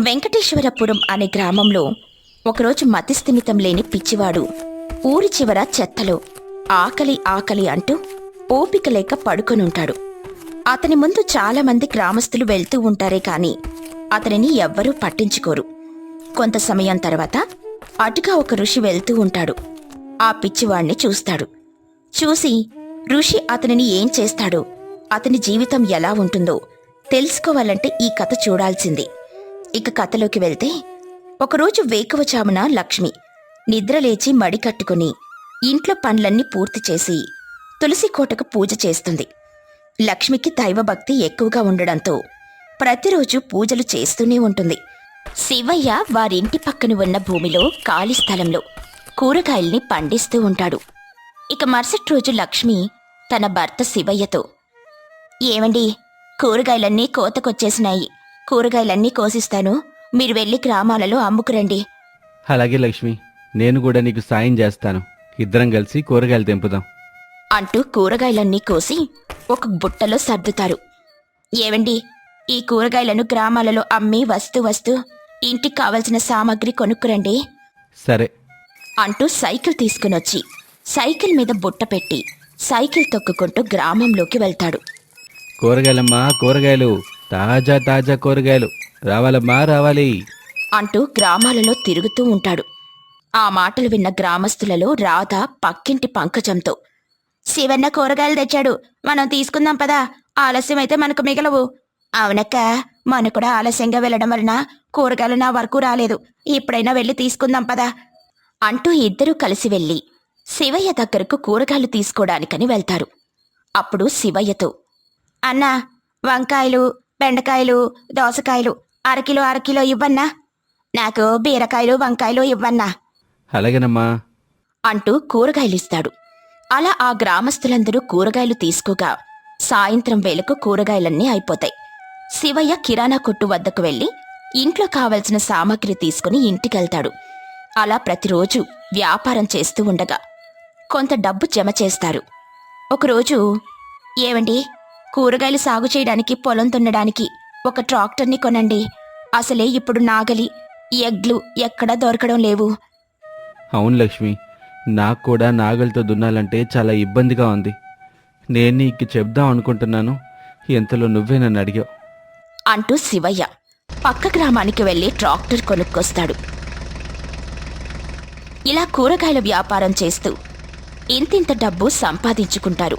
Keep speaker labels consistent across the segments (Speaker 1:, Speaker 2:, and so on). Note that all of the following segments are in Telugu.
Speaker 1: వెంకటేశ్వరపురం అనే గ్రామంలో ఒకరోజు మతిస్థిమితం లేని పిచ్చివాడు ఊరి చివర చెత్తలో ఆకలి ఆకలి అంటూ ఓపిక లేక పడుకొనుంటాడు. అతని ముందు చాలామంది గ్రామస్తులు వెళ్తూ ఉంటారే కాని అతనిని ఎవ్వరూ పట్టించుకోరు. కొంత సమయం తర్వాత అటుగా ఒక ఋషి వెళ్తూ ఉంటాడు. ఆ పిచ్చివాణ్ణి చూస్తాడు. చూసి ఋషి అతనిని ఏం చేస్తాడో అతని జీవితం ఎలా ఉంటుందో తెలుసుకోవాలంటే ఈ కథ చూడాల్సిందే. ఇక కథలోకి వెళ్తే ఒకరోజు వేకువచామున లక్ష్మి నిద్రలేచి మడి కట్టుకుని ఇంట్లో పనులన్నీ పూర్తి చేసి తులసి కోటకు పూజ చేస్తుంది. లక్ష్మికి దైవభక్తి ఎక్కువగా ఉండడంతో ప్రతిరోజు పూజలు చేస్తూనే ఉంటుంది. శివయ్య వారింటి పక్కన ఉన్న భూమిలో ఖాళీ స్థలంలో కూరగాయల్ని పండిస్తూ ఉంటాడు. ఇక మరుసటి రోజు లక్ష్మి తన భర్త శివయ్యతో ఏమండి కూరగాయలన్నీ కోతకొచ్చేసినాయి. కూరగాయలన్నీ కోసిస్తాను. మీరు వెళ్ళి గ్రామాలలో అమ్ముకురండి.
Speaker 2: అలాగే లక్ష్మి నేను కూడా నీకు సాయం చేస్తాను. ఇద్దరం కలిసి కూరగాయలు తెంపుదాం.
Speaker 1: అంటూ కూరగాయలన్నీ కోసి ఒక బుట్టలో సర్దుతారు. ఏవండి ఈ కూరగాయలను గ్రామాలలో అమ్మి వస్తూ వస్తూ ఇంటికి కావలసిన సామాగ్రి కొనుక్కురండి.
Speaker 2: సరే.
Speaker 1: అంటూ సైకిల్ తీసుకునొచ్చి సైకిల్ మీద బుట్ట పెట్టి సైకిల్ తొక్కుకుంటూ గ్రామంలోకి వెళ్తాడు.
Speaker 2: కూరగాయలమ్మా కూరగాయలు. తాజా తాజా కూరగాయలు. రావాలమ్మా రావాలి.
Speaker 1: అంటూ గ్రామాలలో తిరుగుతూ ఉంటాడు. ఆ మాటలు విన్న గ్రామస్తులలో రాధ పక్కింటి పంకజంతో శివన్న కూరగాయలు తెచ్చాడు. మనం తీసుకుందాం పదా. ఆలస్యమైతే మనకు మిగలవు. అవునక్క మన కూడా ఆలస్యంగా వెళ్ళడం వలన కూరగాయలు నా వరకు రాలేదు. ఇప్పుడైనా వెళ్ళి తీసుకుందాం పదా. అంటూ ఇద్దరూ కలిసి వెళ్ళి శివయ్య దగ్గరకు కూరగాయలు తీసుకోవడానికని వెళ్తారు. అప్పుడు శివయ్యతో అన్నా వంకాయలు బెండకాయలు దోసకాయలు అరకిలో అరకిలో ఇవ్వన్నా? నాకు బీరకాయలు వంకాయలు ఇవ్వన్నా?
Speaker 2: అలాగేనమ్మా.
Speaker 1: అంటూ కూరగాయలిస్తాడు. అలా ఆ గ్రామస్తులందరూ కూరగాయలు తీసుకోగా సాయంత్రం వేళకు కూరగాయలన్నీ అయిపోతాయి. శివయ్య కిరాణా కొట్టు వద్దకు వెళ్ళి ఇంట్లో కావలసిన సామాగ్రి తీసుకుని ఇంటికెళ్తాడు. అలా ప్రతిరోజు వ్యాపారం చేస్తూ ఉండగా కొంత డబ్బు జమ చేస్తారు. ఒకరోజు ఏవండి కూరగాయలు సాగు చేయడానికి పొలం దున్నడానికి ఒక ట్రాక్టర్ని కొనండి. అసలే ఇప్పుడు నాగలి. ఎగ్లు ఎక్కడా దొరకడం లేవు.
Speaker 2: అవును లక్ష్మి నాకు కూడా నాగలితో దున్నాలంటే చాలా ఇబ్బందిగా ఉంది. నేను నీకు చెప్దాం అనుకుంటున్నాను. ఎంతలో నువ్వే నన్ను అడిగావు.
Speaker 1: అంటూ శివయ్య పక్క గ్రామానికి వెళ్ళి ట్రాక్టర్ కొనుక్కొస్తాడు. ఇలా కూరగాయల వ్యాపారం చేస్తూ ఇంతింత డబ్బు సంపాదించుకుంటారు.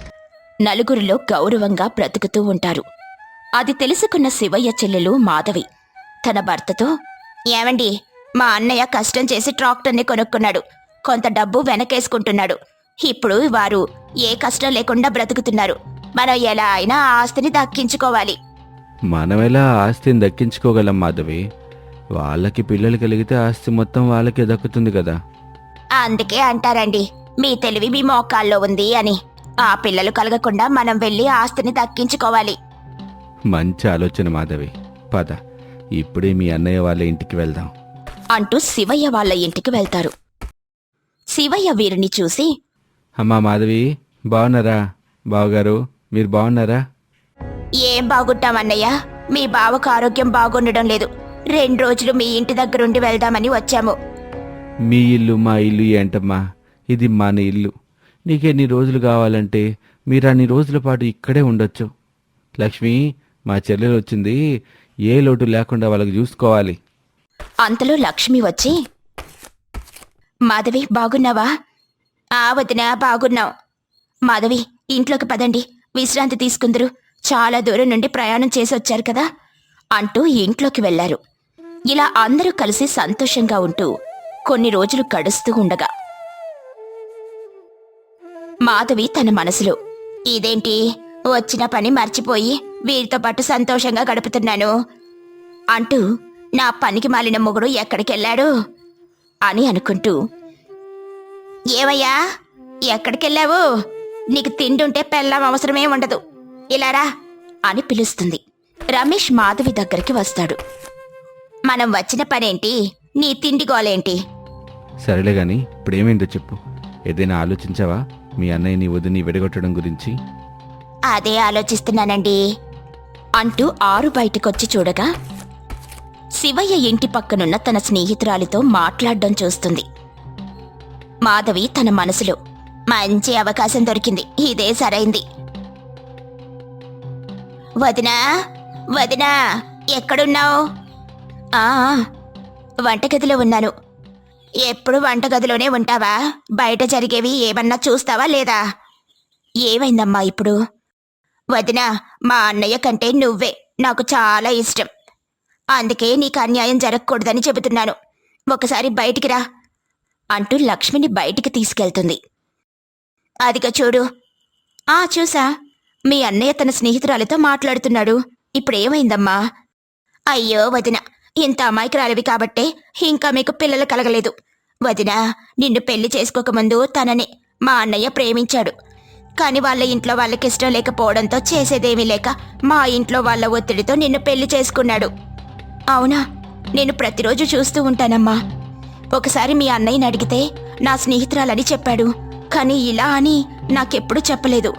Speaker 1: నలుగురిలో గౌరవంగా బ్రతుకుతూ ఉంటారు. అది తెలుసుకున్న శివయ్య చెల్లెలు మాధవి. తన భర్తతో ఏమండి మా అన్నయ్య కష్టం చేసి ట్రాక్టర్ని కొనుక్కున్నాడు. కొంత డబ్బు వెనకేసుకుంటున్నాడు. ఇప్పుడు వారు ఏ కష్టం లేకుండా బ్రతుకుతున్నారు. మనం ఎలా అయినా ఆ ఆస్తిని దక్కించుకోవాలి.
Speaker 2: మనమెలా ఆస్తిని దక్కించుకోగలం మాధవి? వాళ్ళకి పిల్లలు కలిగితే ఆస్తి మొత్తం వాళ్ళకే దక్కుతుంది కదా.
Speaker 1: అందుకే అంటారండి మీ తెలివి మీ మోకాల్లో ఉంది అని. ఆ పిల్లలు కలగకుండా మనం వెళ్ళి ఆస్తిని దక్కించుకోవాలి.
Speaker 2: మంచి ఆలోచన మాధవి. పద ఇప్పుడే మీ అన్నయ్య వాళ్ళ ఇంటికి వెళ్దాం.
Speaker 1: అంటూ శివయ్య వాళ్ళ ఇంటికి వెళ్తారు. శివయ్య వీరిని చూసి
Speaker 2: అమ్మా మాధవి బాగున్నారా బావగారు మీరు బాగున్నారా
Speaker 1: ఏం బాగుంటామన్నయ్య మీ బావకు ఆరోగ్యం బాగుండడం లేదు. రెండు రోజులు మీ ఇంటి దగ్గరుండి వెళ్దామని వచ్చాము.
Speaker 2: మీ ఇల్లు మా ఇల్లు ఏంటమ్మా? ఇది మన ఇల్లు. నీకెన్ని రోజులు కావాలంటే మీరు అన్ని రోజుల పాటు ఇక్కడే ఉండొచ్చు. లక్ష్మి మా చెల్లెలు వచ్చింది. ఏ లోటు లేకుండా వాళ్ళకి చూసుకోవాలి.
Speaker 1: అంతలో లక్ష్మి వచ్చి మాధవి బాగున్నావా? ఆ వదినా బాగున్నావు మాధవి ఇంట్లోకి పదండి. విశ్రాంతి తీసుకుందరు. చాలా దూరం నుండి ప్రయాణం చేసి వచ్చారు కదా? అంటూ ఇంట్లోకి వెళ్ళారు. ఇలా అందరూ కలిసి సంతోషంగా ఉంటూ కొన్ని రోజులు గడుస్తూ ఉండగా మాధవి తన మనసులో ఇదేంటి? వచ్చిన పని మర్చిపోయి వీరితో పాటు సంతోషంగా గడుపుతున్నాను అంటూ నా పనికి మాలిన మొగుడు ఎక్కడికెళ్ళాడు? అని అనుకుంటూ ఏవయ్యా ఎక్కడికెళ్ళావు? నీకు తిండుంటే పెళ్ళం అవసరమే ఉండదు. ఇలారా అని పిలుస్తుంది. రమేష్ మాధవి దగ్గరికి వస్తాడు. మనం వచ్చిన పనేంటి? నీ తిండి గోలేంటి?
Speaker 2: సరేలే గాని ఇప్పుడేమైందో చెప్పు. ఏదైనా ఆలోచించావా? మీ అన్నయ్యని వదిని విడగొట్టడం గురించి?
Speaker 1: అదే ఆలోచిస్తున్నానండి. అంటూ ఆరు బయటకొచ్చి చూడగా శివయ్య ఇంటి పక్కనున్న తన స్నేహితురాలితో మాట్లాడడం చూస్తుంది. మాధవి తన మనసులో మంచి అవకాశం దొరికింది. ఇదే సరైంది. వదినా వదినా ఎక్కడున్నావు? ఆ వంటగదిలో ఉన్నాను. ఎప్పుడు వంటగదిలోనే ఉంటావా? బయట జరిగేవి ఏమన్నా చూస్తావా లేదా? ఏమైందమ్మా ఇప్పుడు? వదినా మా అన్నయ్య కంటే నువ్వే. నాకు చాలా ఇష్టం. అందుకే నీకు అన్యాయం జరగకూడదని చెబుతున్నాను. ఒకసారి బయటికి రా అంటూ లక్ష్మిని బయటికి తీసుకెళ్తుంది. అదిగో చూడు. ఆ చూసా. మీ అన్నయ్య తన స్నేహితురాలితో మాట్లాడుతున్నాడు. ఇప్పుడేమైందమ్మా? అయ్యో వదిన. ఇంత అమాయకురాలివి కాబట్టే ఇంకా మీకు పిల్లలు కలగలేదు. వదిన నిన్ను పెళ్ళి చేసుకోకముందు తనని మా అన్నయ్య ప్రేమించాడు. కాని వాళ్ళ ఇంట్లో వాళ్ళకి ఇష్టం లేకపోవడంతో చేసేదేమీ లేక మా ఇంట్లో వాళ్ళ ఒత్తిడితో నిన్ను పెళ్ళి చేసుకున్నాడు. అవునా? నేను ప్రతిరోజు చూస్తూ ఉంటానమ్మా. ఒకసారి మీ అన్నయ్యని అడిగితే నా స్నేహితురాలని చెప్పాడు. కానీ ఇలా అని నాకెప్పుడు చెప్పలేదు.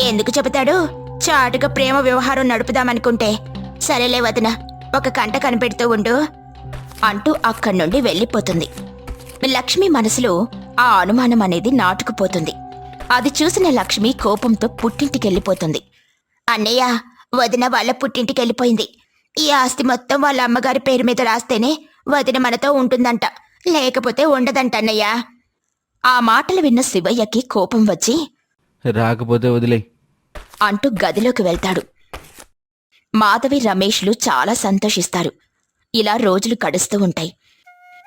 Speaker 1: ఎందుకు చెబుతాడు? చాటుగా ప్రేమ వ్యవహారం నడుపుదామనుకుంటే. సరేలే వదిన ఒక కంట కనిపెడుతూ ఉండు అంటూ అక్కడి నుండి వెళ్ళిపోతుంది. లక్ష్మి మనసులో ఆ అనుమానం అనేది నాటుకుపోతుంది. అది చూసిన లక్ష్మి కోపంతో పుట్టింటికెళ్ళిపోతుంది. అన్నయ్య వదిన వాళ్ళ పుట్టింటికెళ్ళిపోయింది. ఈ ఆస్తి మొత్తం వాళ్ళ అమ్మగారి పేరు మీద రాస్తేనే వదిన మనతో ఉంటుందంట. లేకపోతే ఉండదంట అన్నయ్య. ఆ మాటలు విన్న శివయ్యకి కోపం వచ్చి
Speaker 2: రాకపోతే వదిలే.
Speaker 1: అంటూ గదిలోకి వెళ్తాడు. మాధవి రమేష్లు చాలా సంతోషిస్తారు. ఇలా రోజులు గడుస్తూ ఉంటాయి.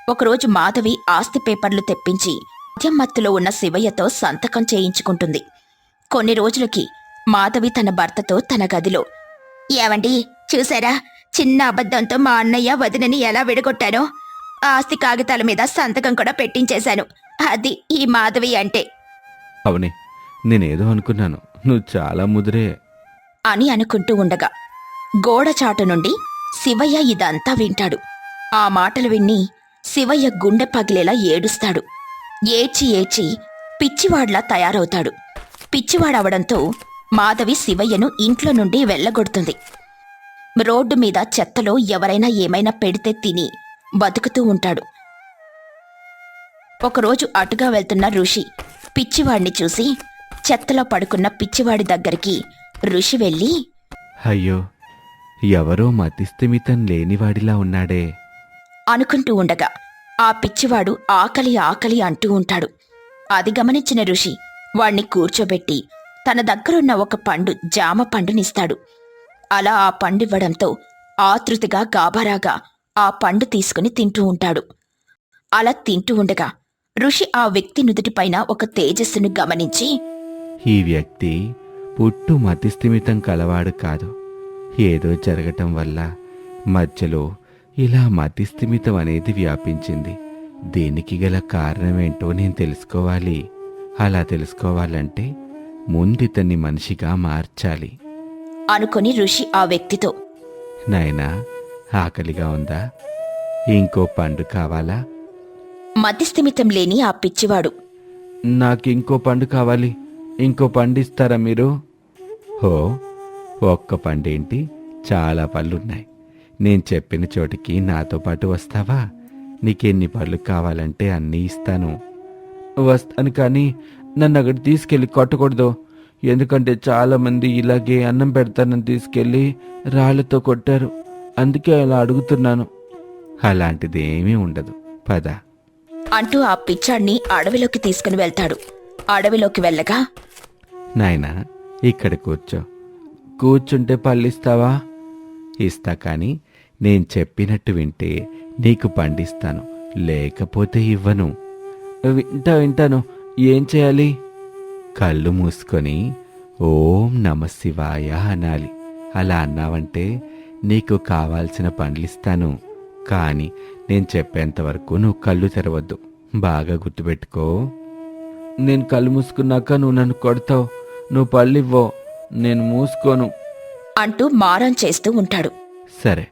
Speaker 1: ఒకరోజు మాధవి ఆస్తి పేపర్లు తెప్పించి మద్యం మత్తులో ఉన్న శివయ్యతో సంతకం చేయించుకుంటుంది. కొన్ని రోజులకి మాధవి తన భర్తతో తన గదిలో ఏవండి చూసారా? చిన్న అబద్ధంతో మా అన్నయ్య వదినని ఎలా విడగొట్టానో ఆస్తి కాగితాల మీద సంతకం కూడా పెట్టించేశాను. అది ఈ మాధవి అంటే.
Speaker 2: అవనే నేనేదో అనుకున్నాను. నువ్వు చాలా ముదిరే.
Speaker 1: అని అనుకుంటూ ఉండగా గోడచాటు నుండి శివయ్య ఇదంతా వింటాడు. ఆ మాటలు విన్ని శివయ్య గుండె పగిలేలా ఏడుస్తాడు. ఏడ్చి ఏడ్చి పిచ్చివాడ్లా తయారవుతాడు. పిచ్చివాడవడంతో మాధవి శివయ్యను ఇంట్లో నుండి వెళ్ళగొడుతుంది. రోడ్డు మీద చెత్తలో ఎవరైనా ఏమైనా పెడితే తిని బతుకుతూ ఉంటాడు. ఒకరోజు అటుగా వెళ్తున్న ఋషి పిచ్చివాడిని చూసి చెత్తలో పడుకున్న పిచ్చివాడి దగ్గరికి ఋషి వెళ్ళి
Speaker 2: అయ్యో ఎవరో మతిస్థిమితం లేనివాడిలా ఉన్నాడే.
Speaker 1: అనుకుంటూ ఉండగా ఆ పిచ్చివాడు ఆకలి ఆకలి అంటూ ఉంటాడు. అది గమనించిన ఋషి వాణ్ణి కూర్చోబెట్టి తన దగ్గరున్న ఒక పండు జామ పండునిస్తాడు. అలా ఆ పండివ్వడంతో ఆతృతిగా గాభరాగా ఆ పండు తీసుకుని తింటూ ఉంటాడు. అలా తింటూ ఉండగా ఋషి ఆ వ్యక్తి నుదుటిపైన ఒక తేజస్సును గమనించి
Speaker 2: ఈ వ్యక్తి పుట్టు మతిస్థిమితం కలవాడు కాదు. ఏదో జరగటం వల్ల మధ్యలో ఇలా మతిస్థిమితం అనేది వ్యాపించింది. దీనికి గల కారణమేంటో నేను తెలుసుకోవాలి. అలా తెలుసుకోవాలంటే ముందితన్ని మనిషిగా మార్చాలి.
Speaker 1: అనుకొని ఋషి ఆ వ్యక్తితో
Speaker 2: నాయనా ఆకలిగా ఉందా? ఇంకో పండు కావాలా?
Speaker 1: మతిస్థిమితం లేని ఆ పిచ్చివాడు.
Speaker 2: నాకు ఇంకో పండు కావాలి. ఇంకో పండు ఇస్తారా మీరు? హో ఒక్క పండేంటి? చాలా పళ్ళున్నాయి. నేను చెప్పిన చోటికి నాతో పాటు వస్తావా? నీకెన్ని పళ్ళు కావాలంటే అన్నీ ఇస్తాను. వస్తాను కానీ నన్ను అక్కడ తీసుకెళ్ళి కొట్టకూడదు. ఎందుకంటే చాలా మంది ఇలాగే అన్నం పెడతానని తీసుకెళ్ళి రాళ్ళతో కొట్టారు. అందుకే అలా అడుగుతున్నాను. అలాంటిది ఏమీ ఉండదు. పద.
Speaker 1: అంటూ ఆ పిచ్చాడిని అడవిలోకి తీసుకుని వెళ్తాడు. అడవిలోకి వెళ్ళగా
Speaker 2: నాయనా ఇక్కడ కూర్చో. కూర్చుంటే పళ్ళిస్తావా? ఇస్తా కానీ నేను చెప్పినట్టు వింటే నీకు పండిస్తాను లేకపోతే ఇవ్వను. వింటా వింటాను. ఏం చేయాలి? కళ్ళు మూసుకొని ఓం నమ శివాయ అనాలి. అలా అన్నావంటే నీకు కావాల్సిన పండ్లిస్తాను. కానీ నేను చెప్పేంత వరకు నువ్వు కళ్ళు తెరవద్దు. బాగా గుర్తుపెట్టుకో. నేను కళ్ళు మూసుకున్నాక నువ్వు నన్ను కొడతావు. నువ్వు పళ్ళివ్వో. నేను మూసుకోను.
Speaker 1: అంటూ మారం చేస్తూ ఉంటాడు.
Speaker 2: సరే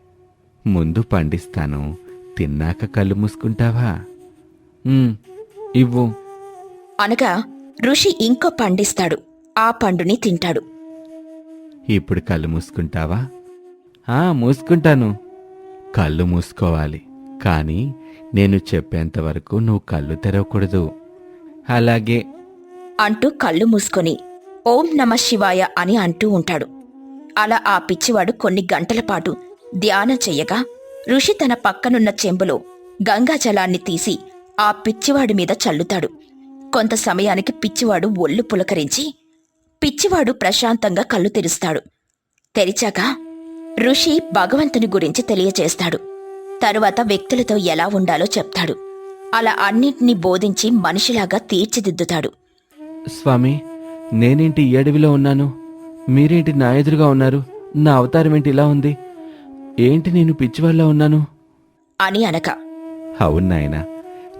Speaker 2: ముందు పండిస్తాను. తిన్నాక కళ్ళు మూసుకుంటావా? ఉమ్, ఇవ్వు.
Speaker 1: అనగా ఋషి ఇంకో పండిస్తాడు. ఆ పండుని తింటాడు.
Speaker 2: ఇప్పుడు కళ్ళు మూసుకుంటావా? ఆ మూసుకుంటాను. కళ్ళు మూసుకోవాలి. కానీ నేను చెప్పేంత వరకు నువ్వు కళ్ళు తెరవకూడదు. అలాగే.
Speaker 1: అంటూ కళ్ళు మూసుకొని ఓం నమ శివాయ అని అంటూ ఉంటాడు. అలా ఆ పిచ్చివాడు కొన్ని గంటల పాటు ధ్యానం చెయ్యగా ఋషి తన పక్కనున్న చెంబులో గంగాజలాన్ని తీసి ఆ పిచ్చివాడి మీద చల్లుతాడు. కొంత సమయానికి పిచ్చివాడు ఒళ్ళు పులకరించి పిచ్చివాడు ప్రశాంతంగా కళ్ళు తెరుస్తాడు. తెరిచాక ఋషి భగవంతుని గురించి తెలియచేస్తాడు. తరువాత వ్యక్తులతో ఎలా ఉండాలో చెప్తాడు. అలా అన్నింటినీ బోధించి మనిషిలాగా తీర్చిదిద్దుతాడు.
Speaker 2: స్వామి నేనేంటి ఈ అడవిలో ఉన్నాను? మీరేంటి నా ఎదురుగా ఉన్నారు? నా అవతారం ఏంటి ఇలా ఉంది? ఏంటి నేను పిచ్చివాళ్ళ ఉన్నాను?
Speaker 1: అని అనక.
Speaker 2: అవును నాయనా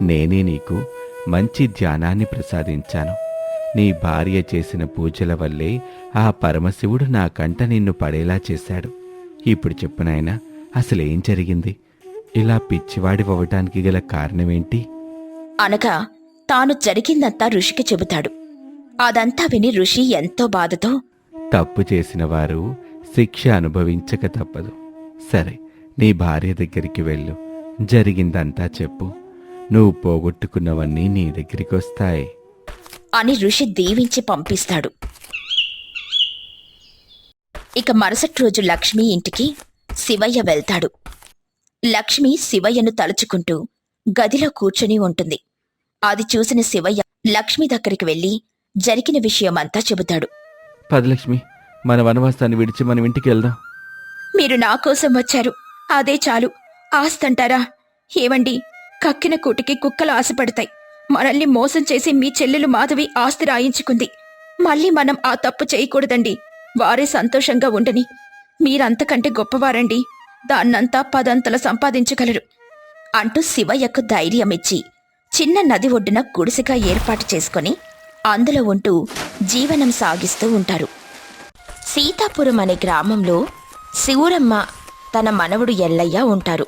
Speaker 2: నేనే నీకు మంచి ధ్యానాన్ని ప్రసాదించాను. నీ భార్య చేసిన పూజల వల్లే ఆ పరమశివుడు నా కంట నిన్ను పడేలా చేశాడు. ఇప్పుడు చెప్పు నాయనా అసలేం జరిగింది? ఇలా పిచ్చివాడివ్వటానికి గల కారణమేంటి?
Speaker 1: అనగా తాను జరిగిందంతా ఋషికి చెబుతాడు. అదంతా విని ఋషి ఎంతో బాధతో
Speaker 2: తప్పు చేసిన వారు శిక్ష అనుభవించక తప్పదు. సరే నీ భార్య దగ్గరికి వెళ్ళు. జరిగిందంతా చెప్పు. నువ్వు పోగొట్టుకున్నవన్నీ నీ దగ్గరికి వస్తాయి.
Speaker 1: అని ఋషి దీవించి పంపిస్తాడు. ఇక మరుసటి రోజు లక్ష్మి ఇంటికి శివయ్య వెళ్తాడు. లక్ష్మి శివయ్యను తలుచుకుంటూ గదిలో కూర్చుని ఉంటుంది. అది చూసిన శివయ్య లక్ష్మి దగ్గరికి వెళ్ళి జరిగిన విషయమంతా చెబుతాడు.
Speaker 2: పదలక్ష్మి మన వనవాసాన్ని విడిచి మనం ఇంటికి వెళ్దాం
Speaker 1: మీరు నా కోసం వచ్చారు. అదే చాలు. ఆస్తంటారా? ఏవండి? కక్కిన కూటికి కుక్కలు ఆశపడతాయి. మనల్ని మోసం చేసి మీ చెల్లెలు మాధవి ఆస్తి రాయించుకుంది. మళ్ళీ మనం ఆ తప్పు చేయకూడదండి. వారే సంతోషంగా ఉండని. మీరంతకంటే గొప్పవారండి. దాన్నంతా పదంతల సంపాదించగలరు. అంటూ శివయ్యకు ధైర్యమిచ్చి చిన్న నది ఒడ్డున గుడిసెగా ఏర్పాటు చేసుకొని అందులో ఉంటూ జీవనం సాగిస్తూ ఉంటారు. సీతాపురం అనే గ్రామంలో శివరమ్మ తన మనవడు ఎల్లయ్య ఉంటారు.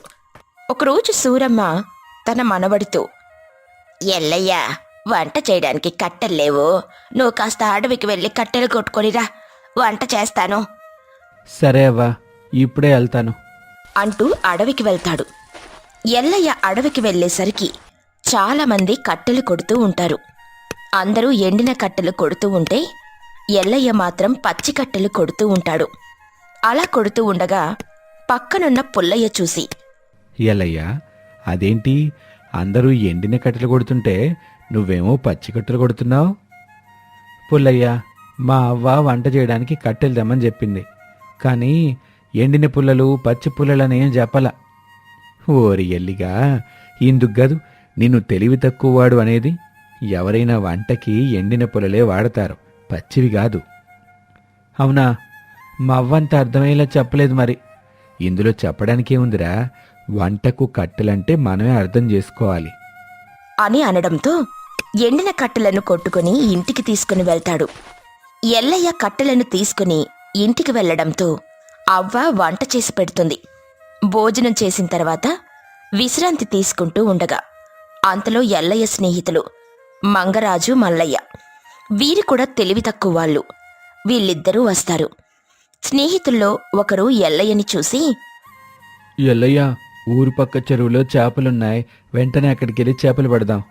Speaker 1: ఒకరోజు సూరమ్మ తన మనవడితో ఎల్లయ్య వంట చేయడానికి కట్టెల్లేవు నువ్వు కాస్త అడవికి వెళ్ళి కట్టెలు కొట్టుకొనిరా వంట చేస్తాను.
Speaker 2: సరే అవ్వా ఇప్పుడే వెళ్తాను.
Speaker 1: అంటూ అడవికి వెళ్తాడు. ఎల్లయ్య అడవికి వెళ్ళేసరికి చాలామంది కట్టెలు కొడుతూ ఉంటారు. అందరూ ఎండిన కట్టెలు కొడుతూ ఉంటే ఎల్లయ్య మాత్రం పచ్చి కట్టెలు కొడుతూ ఉంటాడు. అలా కొడుతూ ఉండగా పక్కనున్న పుల్లయ్య చూసి
Speaker 2: ఎల్లయ్య అదేంటి? అందరూ ఎండిన కట్టెలు కొడుతుంటే నువ్వేమో పచ్చి కట్టెలు కొడుతున్నావు? పుల్లయ్య మా అవ్వ వంట చేయడానికి కట్టెలు తెమ్మని చెప్పింది. కానీ ఎండిన పుల్లలు పచ్చి పుల్లలనేం ఏం చెప్పలా. ఓరి ఎల్లిగా ఇందుకు గదు నిన్ను తెలివి తక్కువవాడు అనేది ఎవరైనా వంటకి ఎండిన పొలలే వాడతారు. పచ్చివి కాదు. అవునా? మా అవ్వంత అర్థమయ్యేలా చెప్పలేదు మరి. ఇందులో చెప్పడానికేముందిరా వంటకు కట్టెలంటే మనమే అర్థం చేసుకోవాలి.
Speaker 1: అని అనడంతో ఎండిన కట్టెలను కొట్టుకుని ఇంటికి తీసుకుని వెళ్తాడు. ఎల్లయ్య కట్టెలను తీసుకుని ఇంటికి వెళ్ళడంతో అవ్వ వంట చేసి పెడుతుంది. భోజనం చేసిన తర్వాత విశ్రాంతి తీసుకుంటూ ఉండగా అంతలో ఎల్లయ్య స్నేహితులు మంగరాజు మల్లయ్య. వీరు కూడా తెలివి తక్కువ వాళ్ళు. వీళ్ళిద్దరూ వస్తారు. స్నేహితుల్లో ఒకరు ఎల్లయ్యని చూసి
Speaker 2: ఎల్లయ్య ఊరు పక్క చెరువులో చేపలున్నాయి. వెంటనే అక్కడికి వెళ్ళి చేపలు పడదాం.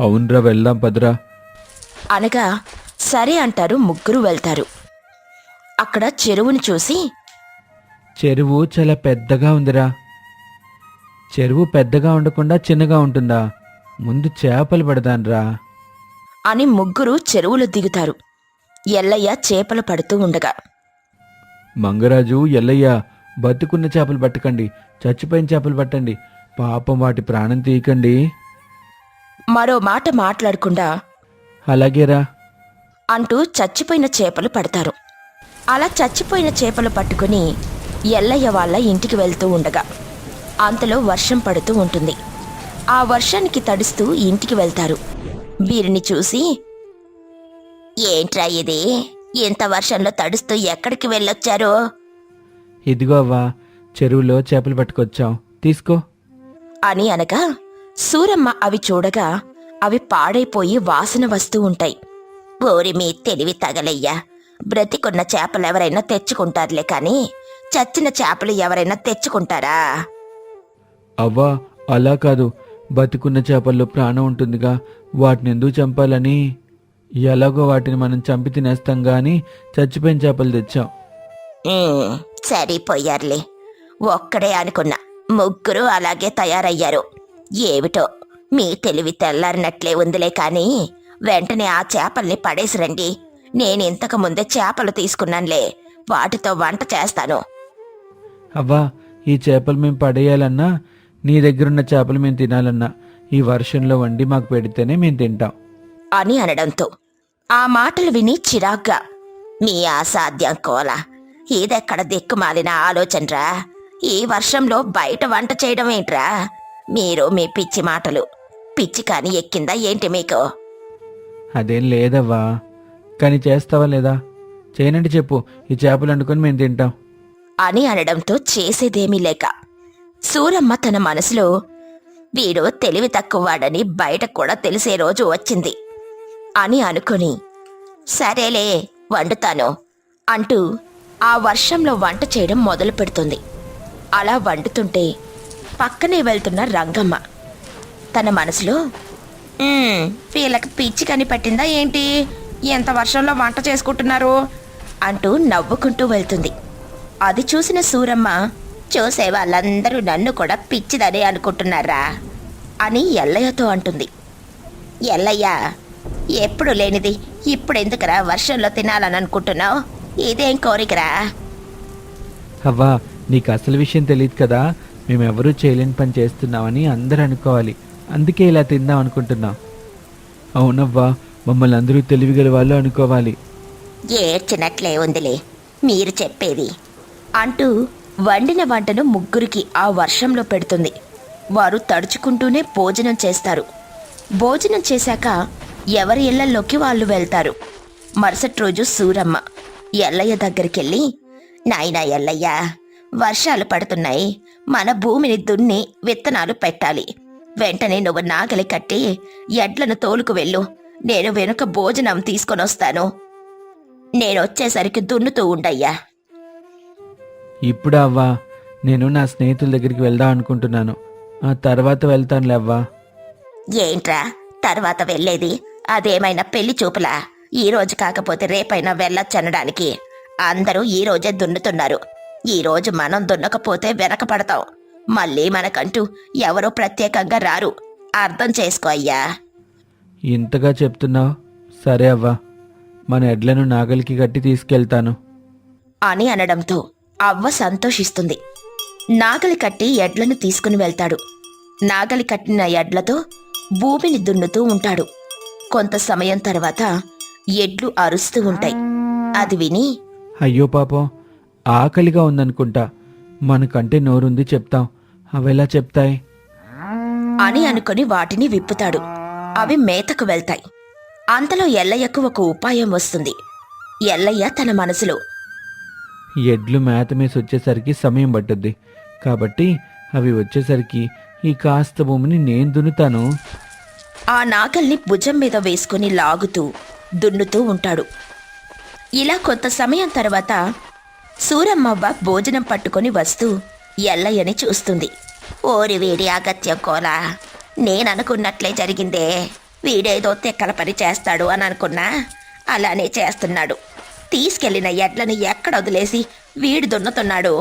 Speaker 2: అవునరా వెళ్దాం పదురా.
Speaker 1: అనగా సరే అంటారు ముగ్గురు వెళ్తారు. అక్కడ చెరువుని చూసి
Speaker 2: చెరువు చాలా పెద్దగా ఉందిరా. చెరువు పెద్దగా ఉండకుండా చిన్నగా ఉంటుందా? ముందు చేపలు పడదాన్రా
Speaker 1: అని ముగ్గురు చెరువులో దిగుతారు. ఎల్లయ్య చేపలు పడుతూ ఉండగా.
Speaker 2: మంగరాజు ఎల్లయ్య బతుకున్న చేపలు పట్టకండి చచ్చిపోయిన చేపలు పట్టండి పాపం వాటి ప్రాణం తీయకండి.
Speaker 1: మరో మాట మాట్లాడకుండా
Speaker 2: అలాగేరా.
Speaker 1: అంటూ చచ్చిపోయిన చేపలు పడతారు. అలా చచ్చిపోయిన చేపలు పట్టుకుని ఎల్లయ్య వాళ్ళ ఇంటికి వెళ్తూ ఉండగా. అంతలో వర్షం పడుతూ ఉంటుంది. ఆ వర్షానికి తడుస్తూ ఇంటికి వెళ్తారు. వీరిని చూసి ఏంట్రా ఇది? ఇంత వర్షంలో తడుస్తూ ఎక్కడికి వెళ్ళొచ్చారో?
Speaker 2: ఇదిగో అవ్వా చెరువులో చేపలు పట్టుకొచ్చాం. తీసుకో.
Speaker 1: అని అనగా సూరమ్మ అవి చూడగా అవి పాడైపోయి వాసన వస్తూ ఉంటాయి. ఓరి మీ తెలివి తగలయ్యా. బ్రతికున్న చేపలు ఎవరైనా తెచ్చుకుంటారులే కాని చచ్చిన చేపలు ఎవరైనా తెచ్చుకుంటారా?
Speaker 2: అవ్వా అలా కాదు. బతికున్న చేపల్లో ప్రాణం ఉంటుందిగా. వాటిని ఎందుకు చంపాలని? ఎలాగో వాటిని మనం చంపి తినేస్తాం గాని చచ్చిపోయిన చేపలు తెచ్చాం.
Speaker 1: సరిపోయారులే. ఒక్కడే అనుకున్నా ముగ్గురు అలాగే తయారయ్యారు. ఏమిటో మీ తెలివి తెల్లారినట్లే ఉందిలే కాని వెంటనే ఆ చేపల్ని పడేసిరండి. నేను ఇంతకు ముందే చేపలు తీసుకున్నానులే. వాటితో వంట చేస్తాను.
Speaker 2: అవ్వా ఈ చేపలు మేము పడేయాలన్నా నీ దగ్గరున్న చేపలు మేము తినాలన్నా ఈ వర్షంలో వండి మాకు పెడితేనే మేము తింటాం.
Speaker 1: అని అనడంతో ఆ మాటలు విని చిరాగ్గా మీ అసాధ్యం కోల ఇదెక్కడ దిక్కుమాలిన ఆలోచనరా? ఈ వర్షంలో బయట వంట చేయడం ఏంట్రా? మీరు మీ పిచ్చి మాటలు పిచ్చి కాని ఎక్కిందా ఏంటి మీకు?
Speaker 2: అదేం లేదవ్వా కానీ చేస్తావా లేదా? చేయనండి చెప్పు ఈ చేపలు వండుకొని మేము తింటాం.
Speaker 1: అని అనడంతో చేసేదేమీ లేక సూరమ్మ తన మనసులో వీడు తెలివి తక్కువవాడని బయట కూడా తెలిసే రోజు వచ్చింది అని అనుకుని సరేలే వండుతాను అంటూ ఆ వర్షంలో వంట చేయడం మొదలు పెడుతుంది. అలా వండుతుంటే పక్కనే వెళ్తున్న రంగమ్మ తన మనసులో వీళ్ళకి పిచ్చి కనిపెట్టిందా ఏంటి? ఎంత వర్షంలో వంట చేసుకుంటున్నారు? అంటూ నవ్వుకుంటూ వెళ్తుంది. అది చూసిన సూరమ్మ చూసే వాళ్ళందరూ నన్ను కూడా పిచ్చిదని అనుకుంటున్నారా? అని ఎల్లయ్యతో అంటుంది. ఎల్లయ్య ఎప్పుడు లేనిది ఇప్పుడు ఎందుకురా వర్షంలో తినాలని అనుకుంటున్నావు ఇదేం కోరికరా?
Speaker 2: అవ్వా నీకు అసలు విషయం తెలియదు కదా. మేమెవరూ చేయలేని పని చేస్తున్నామని అందరూ అనుకోవాలి. అందుకే ఇలా తిందాం అనుకుంటున్నాం. అవునవ్వా మమ్మల్ని అందరూ తెలివిగల వాళ్ళు అనుకోవాలి.
Speaker 1: ఏడ్చినట్లే ఉందిలే మీరు చెప్పేది అంటూ వండిన వంటను ముగ్గురికి ఆ వర్షంలో పెడుతుంది. వారు తడుచుకుంటూనే భోజనం చేస్తారు. భోజనం చేశాక ఎవరి ఇళ్ళలోకి వాళ్ళు వెళ్తారు. మరుసటి రోజు సూరమ్మ ఎల్లయ్య దగ్గరికెళ్ళి నాయనా ఎల్లయ్య వర్షాలు పడుతున్నాయి. మన భూమిని దున్ని విత్తనాలు పెట్టాలి. వెంటనే నువ్వు నాగలి కట్టి ఎడ్లను తోలుకు వెళ్ళు. నేను వెనుక భోజనం తీసుకొనొస్తాను. నేనొచ్చేసరికి దున్నుతూ ఉండయ్యా.
Speaker 2: ఇప్పుడు అవ్వా నేను నా స్నేహితుల దగ్గరికి వెళ్దాం అనుకుంటున్నాను. ఆ తర్వాత వెళ్తానులే అవ్వా
Speaker 1: ఏంట్రా తర్వాత వెళ్ళేది? అదేమైనా పెళ్ళి చూపులా? ఈ రోజు కాకపోతే రేపైనా వెళ్ళొచ్చనడానికి. అందరూ ఈ రోజే దున్నుతున్నారు. ఈ రోజు మనం దున్నకపోతే వెనకపడతాం. మళ్ళీ మనకంటూ ఎవరూ ప్రత్యేకంగా రారు. అర్థం చేసుకో అయ్యా.
Speaker 2: ఇంతగా చెప్తున్నావు? సరే అవ్వా. మన ఎడ్లను నాగలికి కట్టి తీసుకెళ్తాను.
Speaker 1: అని అనడంతో అవ్వ సంతోషిస్తుంది. నాగలి కట్టి ఎడ్లను తీసుకుని వెళ్తాడు. నాగలి కట్టిన ఎడ్లతో భూమిని దున్నుతూ ఉంటాడు. కొంత సమయం తర్వాత ఎడ్లు అరుస్తూ ఉంటాయి. అది విని
Speaker 2: అయ్యో పాపం ఆకలిగా ఉందనుకుంటా. మనకంటే నోరుంది చెప్తాం. అవెలా చెప్తాయి?
Speaker 1: అని అనుకుని వాటిని విప్పుతాడు. అవి మేతకు వెళ్తాయి. అంతలో ఎల్లయ్యకు ఒక ఉపాయం వస్తుంది. ఎల్లయ్య తన మనసులో
Speaker 2: ఎడ్లు మేత మేసి వచ్చేసరికి సమయం పట్టుద్ది. కాబట్టి అవి వచ్చేసరికి ఈ కాస్త భూమిని నేను దున్నుతాను.
Speaker 1: ఆ నాగల్ని భుజం మీద వేసుకుని లాగుతూ దున్నుతూ ఉంటాడు. ఇలా కొంత సమయం తర్వాత సూరమ్మవ్వ భోజనం పట్టుకొని వస్తూ ఎల్లయ్యని చూస్తుంది. ఓరి వీడి అగత్యం కోలా నేననుకున్నట్లే జరిగిందే. వీడేదో తెక్కల పని చేస్తాడు అని అనుకున్నా అలానే చేస్తున్నాడు. తీసుకెళ్ళిన ఎడ్లను ఎక్కడ వదిలేసి వీడు దున్నుతున్నాడు?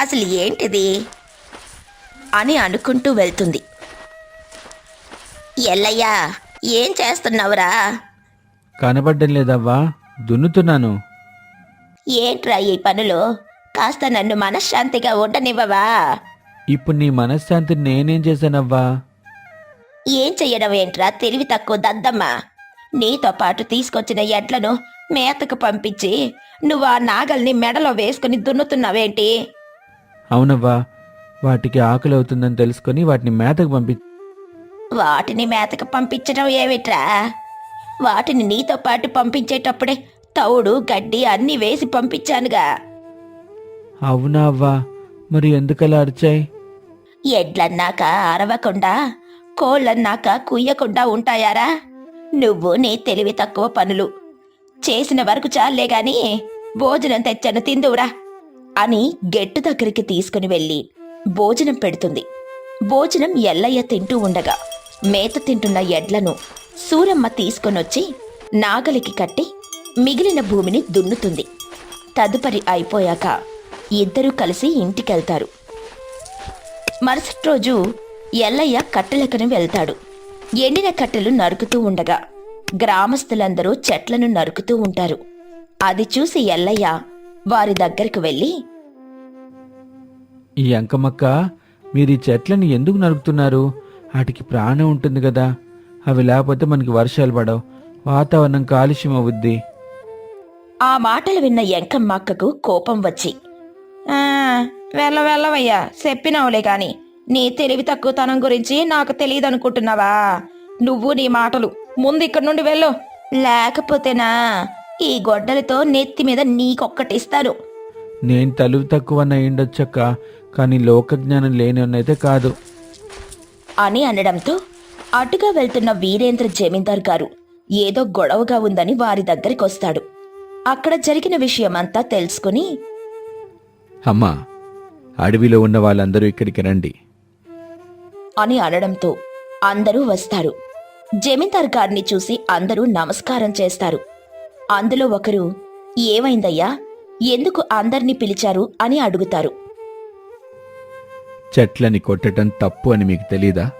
Speaker 1: అసలు ఏంటిది? అని అనుకుంటూ వెళ్తుంది. ఎల్లయ్యా ఏం చేస్తున్నావురా?
Speaker 2: కనబడ్డం లేదవ్వా దున్నుతున్నాను.
Speaker 1: ఏంట్రా ఈ పనులు? కాస్త నన్ను మనశ్శాంతిగా ఉండనివ్వవా?
Speaker 2: ఇప్పుడు నీ మనశ్శాంతి నేనేం చేశానవ్వా?
Speaker 1: ఏం చెయ్యడం ఏంట్రా తెలివి తక్కువ దద్దమ్మ. నీతో పాటు తీసుకొచ్చిన ఎడ్లను మేతకు పంపించి నువ్వు ఆ నాగల్ని మెడలో వేసుకుని దున్నుతున్నావేంటి?
Speaker 2: అవునవ్వా వాటికి ఆకలి అవుతుందని తెలుసుకొని వాటిని మేతకు పంపి
Speaker 1: వాటిని మేతకు పంపించడం ఏమిట్రా? వాటిని నీతో పాటు పంపించేటప్పుడే తౌడు గడ్డి అన్నీ వేసి పంపించానుగా.
Speaker 2: అవునా అవ్వా మరి ఎందుకలా అరిచాయి?
Speaker 1: ఎడ్లన్నాక అరవకుండా కోళ్ళన్నాక కుయ్యకుండా ఉంటాయారా? నువ్వు నీ తెలివి తక్కువ పనులు చేసిన వరకు చాలే గాని భోజనం తెచ్చాను తిందువురా అని గెట్టు దగ్గరికి తీసుకుని వెళ్ళి భోజనం పెడుతుంది. భోజనం ఎల్లయ్య తింటూ ఉండగా మేత తింటున్న ఎడ్లను సూరమ్మ తీసుకొనొచ్చి నాగలికి కట్టి మిగిలిన భూమిని దున్నుతుంది. తదుపరి అయిపోయాక ఇద్దరూ కలిసి ఇంటికెళ్తారు. మరుసటి రోజు ఎల్లయ్య కట్టెలకని వెళ్తాడు. ఎండిన కట్టెలు నరుకుతూ ఉండగా గ్రామస్తులందరూ చెట్లను నరుకుతూ ఉంటారు. అది చూసి ఎల్లయ్య వారి దగ్గరకు వెళ్ళి
Speaker 2: ఈ అంకమక్క మీరు ఈ చెట్లని ఎందుకు నరుకుతున్నారు? వాటికి ప్రాణం ఉంటుంది కదా. అవి లేకపోతే మనకి వర్షాలు పడవు. వాతావరణం కాలుష్యం అవుద్ది.
Speaker 1: ఆ మాటలు విన్న ఎంకమ్మ అక్కకు కోపం వచ్చి "ఆ, వెళ్ళ వెళ్ళవయ్యా చెప్పినావులే కాని నీ తెలివి తక్కువతనం గురించి నాకు తెలియదు అనుకుంటున్నావా నువ్వు నీ మాటలు ముందు ఇక్కడి నుండి వెళ్ళు. లేకపోతేనా? ఈ గొడ్డలితో నెత్తి మీద నీకొక్కటిస్తాను
Speaker 2: నేను తలువు తక్కువ అయ్యుండొచ్చక్క కానీ లోకజ్ఞానం లేనివన్నైతే కాదు.
Speaker 1: అని అనడంతో అటుగా వెళ్తున్న వీరేంద్ర జమీందార్ గారు ఏదో గొడవగా ఉందని వారి దగ్గరికి వస్తాడు. అక్కడ జరిగిన విషయమంతా తెలుసుకుని
Speaker 2: అమ్మా అడవిలో ఉన్న వాళ్ళందరూ ఇక్కడికి రండి.
Speaker 1: అని అనడంతో అందరూ వస్తారు. జమీందార్ గారిని చూసి అందరూ నమస్కారం చేస్తారు. అందులో ఒకరు ఏమైందయ్యా? ఎందుకు అందర్నీ పిలిచారు? అని అడుగుతారు.
Speaker 2: చెట్లని కొట్టడం తప్పు అని మీకు తెలీదా?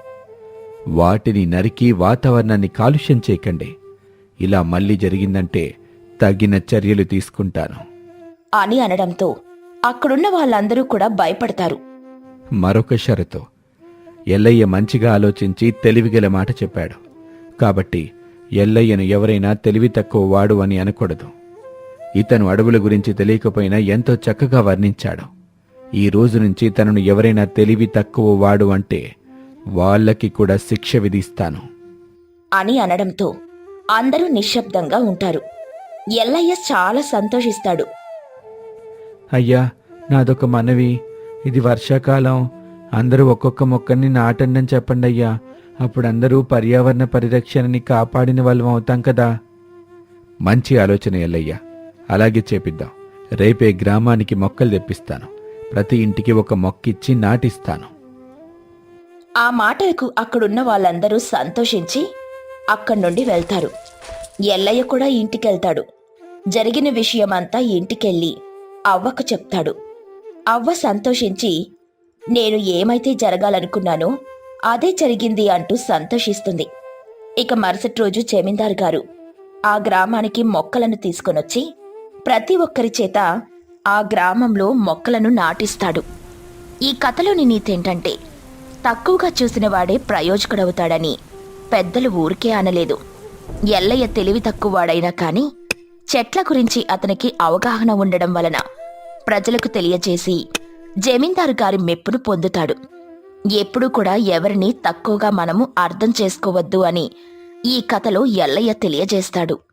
Speaker 2: వాటిని నరికి వాతావరణాన్ని కాలుష్యం చేయకండి. ఇలా మళ్ళీ జరిగిందంటే తగిన చర్యలు తీసుకుంటాను.
Speaker 1: అని అనడంతో అక్కడున్న వాళ్ళందరూ కూడా భయపడతారు.
Speaker 2: మరొక షరతు. ఎల్లయ్య మంచిగా ఆలోచించి తెలివిగల మాట చెప్పాడు. కాబట్టి ఎల్లయ్యను ఎవరైనా తెలివి తక్కువ వాడు అని అనకూడదు. ఇతను అడవుల గురించి తెలియకపోయినా ఎంతో చక్కగా వర్ణించాడు. ఈ రోజు నుంచి తనను ఎవరైనా తెలివి తక్కువ వాడు అంటే వాళ్ళకి కూడా శిక్ష విధిస్తాను.
Speaker 1: అని అనడంతో అందరూ నిశ్శబ్దంగా ఉంటారు. ఎల్లయ్య చాలా సంతోషిస్తాడు.
Speaker 2: అయ్యా నాదొక మనవి. ఇది వర్షాకాలం. అందరూ ఒక్కొక్క మొక్కని నాటండి చెప్పండి అయ్యా అప్పుడు అందరూ పర్యావరణ పరిరక్షణని కాపాడిన వాళ్ళం అవుతాం కదా? మంచి ఆలోచన ఎల్లయ్యా. అలాగే చేపిద్దాం. రేపే గ్రామానికి మొక్కలు తెప్పిస్తాను. ప్రతి ఇంటికి ఒక మొక్కిచ్చి నాటిస్తాను.
Speaker 1: ఆ మాటలకు అక్కడున్న వాళ్ళందరూ సంతోషించి అక్కడి నుండి వెళ్తారు. ఎల్లయ్య కూడా ఇంటికెళ్తాడు. జరిగిన విషయమంతా ఇంటికెళ్ళి అవ్వకు చెప్తాడు. అవ్వ సంతోషించి నేను ఏమైతే జరగాలనుకున్నానో అదే జరిగింది అంటూ సంతోషిస్తుంది. ఇక మరుసటి రోజు జమీందారు గారు ఆ గ్రామానికి మొక్కలను తీసుకొనొచ్చి ప్రతి ఒక్కరి చేత ఆ గ్రామంలో మొక్కలను నాటిస్తాడు. ఈ కథలోని నీతేంటంటే తక్కువగా చూసిన వాడే ప్రయోజకుడవుతాడని పెద్దలు ఊరికే అనలేదు. ఎల్లయ్య తెలివి తక్కువవాడైనా కానీ చెట్ల గురించి అతనికి అవగాహన ఉండడం వలన ప్రజలకు తెలియజేసి జమీందారు గారి మెప్పును పొందుతాడు. ఎప్పుడూ కూడా ఎవరిని తక్కువగా మనము అర్థం చేసుకోవద్దు అని ఈ కథలో ఎల్లయ్య తెలియజేస్తాడు.